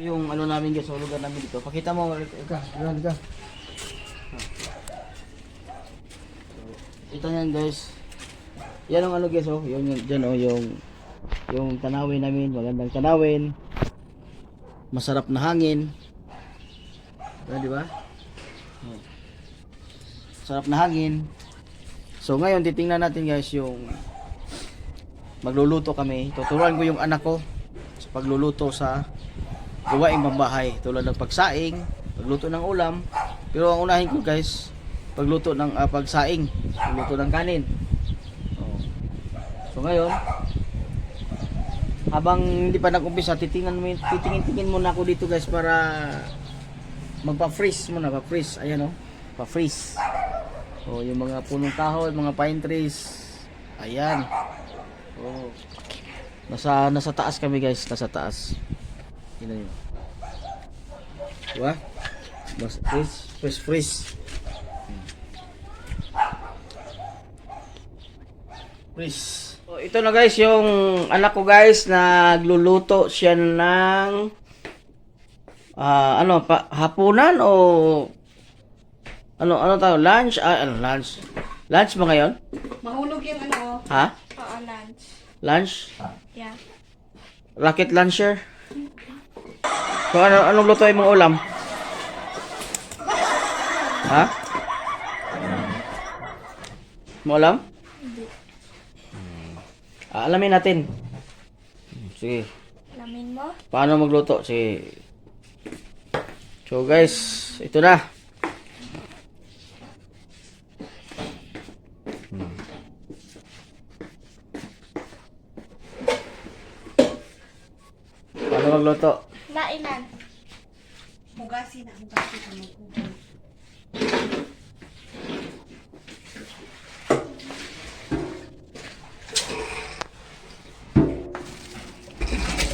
Yung ano namin guys, lugar namin dito. Pakita mo, ika, yan ka. Ito yan guys. Yan ang ano guys, oh, yung yung- dyan oh, yung yung tanawin namin, magandang tanawin. Masarap na hangin. Diba, di ba? Oh. Sarap na hangin. So ngayon titingnan natin guys yung magluluto kami. Tuturuan ko yung anak ko sa pagluluto sa gawaing pambahay tulad ng pagsaing, pagluto ng ulam. Pero ang unahin ko guys, pagluto ng ah, pagsaing, pagluto ng kanin. Oh. So ngayon, habang hindi pa nag-umpisa, titingnan mo, titingin-tingin muna ako dito guys para magpa-freeze muna, pa-freeze. Ayan oh, pa-freeze. Oh, yung mga punong kahoy, mga pine trees. Ayan. Oh. Nasa nasa taas kami guys, nasa taas. Tingnan niyo. Diba? Mas freeze, freeze, freeze. Freeze. So, ito na guys, yung anak ko guys, nagluluto siya ng ah ano, pa, hapunan o ano, ano tayo, lunch? Ah, ano, lunch. Lunch ba ngayon? Mahulog yung ano, Ha? oo, lunch. Lunch? Yeah. Rocket launcher? So, ano, anong lutuin mong ulam? Ha? Mo alam? Hindi. Ah, alamin natin. Sige. Lamin mo? Paano magluto? Sige. So guys, ito na. Hmm. Paano magluto? Lainan. Hugasin na, hugasin ka maghugas.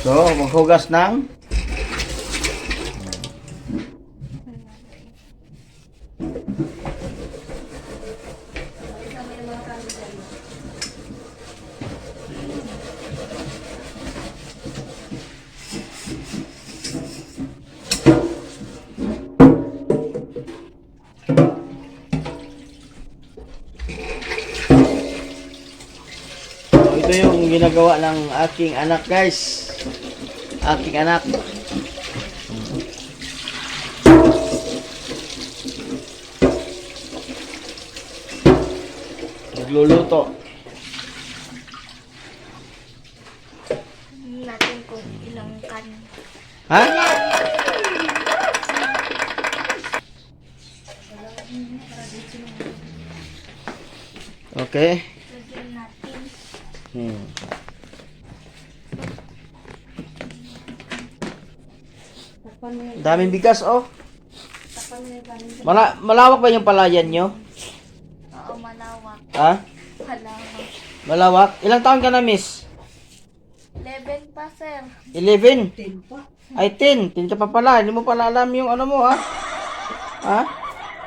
So, maghugas ng yung ginagawa ng aking anak, guys. Aking anak. Nagluluto. Natin kung ilang kan. Ha? Okay. Hmm. Daming bigas, oh. Mala malawak ba yung palayan nyo? Oo, malawak. Ha? Malawak. Malawak? Ilang taon ka na, miss? 11 pa, sir. 11? Ten pa. Ay, 10. 10 ka pa pala. Hindi mo pala alam yung ano mo, ha? Ha?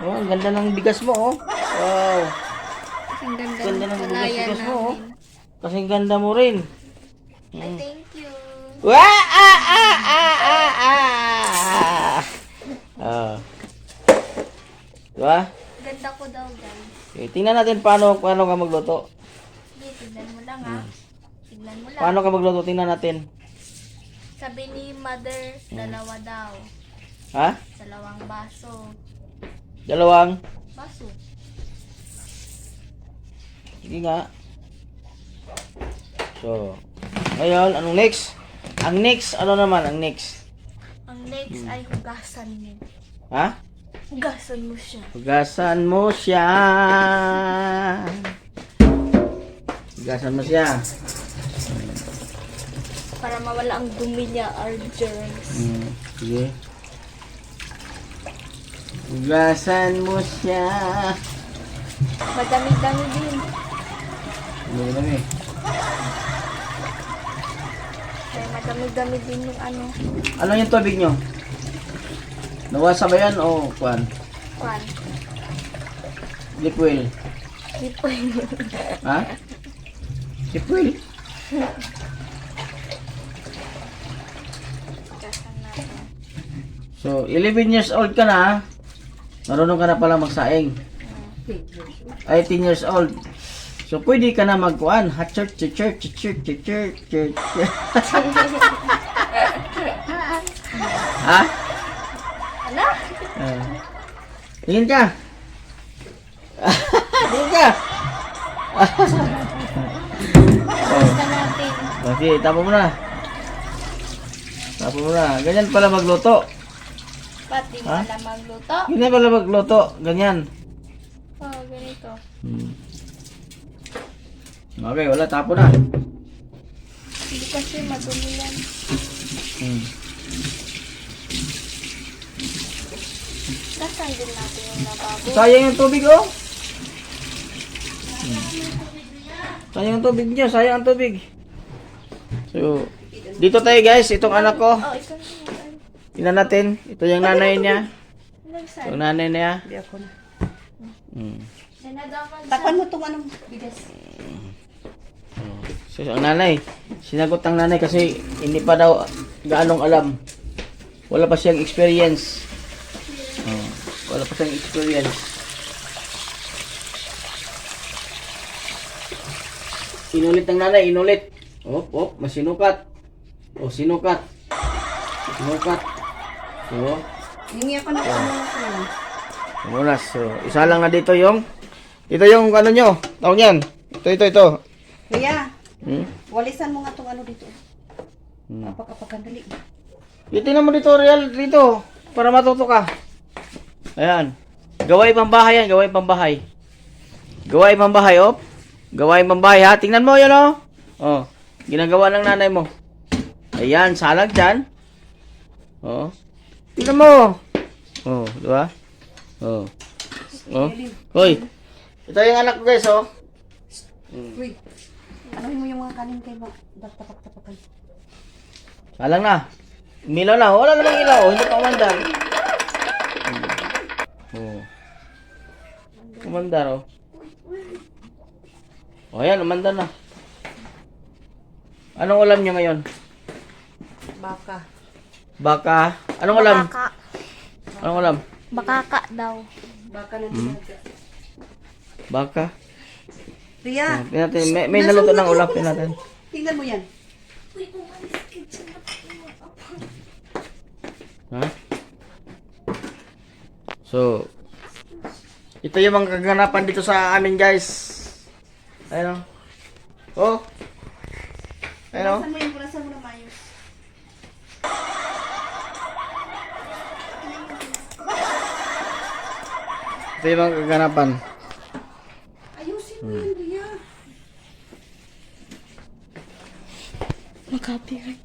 Oh, ang ganda ng bigas mo, oh. Wow. Ang ganda, Ganda ng ng palayan bigas mo, oh. Kasing ganda mo rin. Ay, thank you. Wah! Ah! Ah! Ah! Ah! Ah! Ah. Diba? Ganda ko daw, guys. Okay, tingnan natin paano, paano ka magluto. Hindi, tignan mo lang, ha. Tignan mo lang. Paano ka magluto? Tingnan natin. Sabi ni mother, dalawa daw. Ha? Dalawang baso. Dalawang? Baso. Sige nga. So, ngayon, anong next? Ang next, ano naman, ang next? Ang next ay hugasan mo. Ha? Hugasan mo siya. Hugasan mo siya. Hugasan mo siya. Para mawala ang dumi niya or germs. Hmm, sige. Hugasan mo siya. Madami-dami din. Ano madami-dami din yung ano. Ano yung tubig nyo? Nawasa ba yan o kwan? Kwan. Liquid? Yun. Ha? Liquid? So, 11 years old ka na, marunong ka na pala magsaing. Ay, 10 years old. So, pwede ka na magkuhan. Ha, church, church, church, church, church, church, church. ha? Ala? Ah. Tingin ka. Tingin ka. Natin. Kasi, tapo mo na. Tapo mo na. Ganyan pala magluto. Pati Ha? alam magluto. Ganyan pala magluto. Ganyan. Oh, ganito. Hmm. Okay, wala. Tapo na. Hindi kasi madumi yan. Hmm. Nasaan din natin yung lababo. Sayang yung tubig, oh. Hmm. Sayang ang tubig niya. Sayang ang tubig. So, dito tayo guys. Itong anak ko. Oh, ito na yun. Tingnan natin. Ito yung nanay niya. Nagsan. Yung nanay niya. Hindi ako na. Hmm. Takpan mo itong anong bigas. So, ang nanay, sinagot ng nanay kasi hindi pa daw gaanong alam. Wala pa siyang experience. Oh, wala pa siyang experience. Inulit ng nanay, inulit. Op, op, masinukat. O, sinukat. Sinukat. So, Hingi ako ano ko. muna. So, isa lang na dito yung, ito yung ano nyo, tawag yan. Ito, ito, ito. Kuya, Hmm? walisan mo nga itong ano dito. Hmm. Napakapagandali. Itingnan mo dito, real, dito. Para matuto ka. Ayan. Gawain pang bahay yan, gawain pang bahay. Gawain pang bahay, op. Gawain pang bahay, ha. Tingnan mo, yun, oh. Oh. Ginagawa ng nanay mo. Ayan, salag dyan. Oh. Tingnan mo. Oh, di ba? Oh. Oh. Hoy. Ito yung anak ko, guys, oh. Uy, anuhin mo yung mga kanin kay ma. Tapak-tapakan. Salang na. Milaw na. Wala namang ilaw. Hindi pa umandar. Oh. Umandar, oh. O, yan. Umandar na. Anong ulam niya ngayon? Baka. Baka. Anong ulam? Bakaka. Anong ulam? Bakaka daw. Baka na dinaga. Baka. Ria, Ah, tingnan natin. May, may naluto ng ulam. Tingnan natin. tingnan mo yan. Ha? So, ito yung mga kaganapan dito sa amin, guys. Ayun, oh. Oh. Ayun, oh. Bulasan mo yung bulasan mo na mayos. Ito yung mga kaganapan. Ayusin mo yan, Ria. copyright.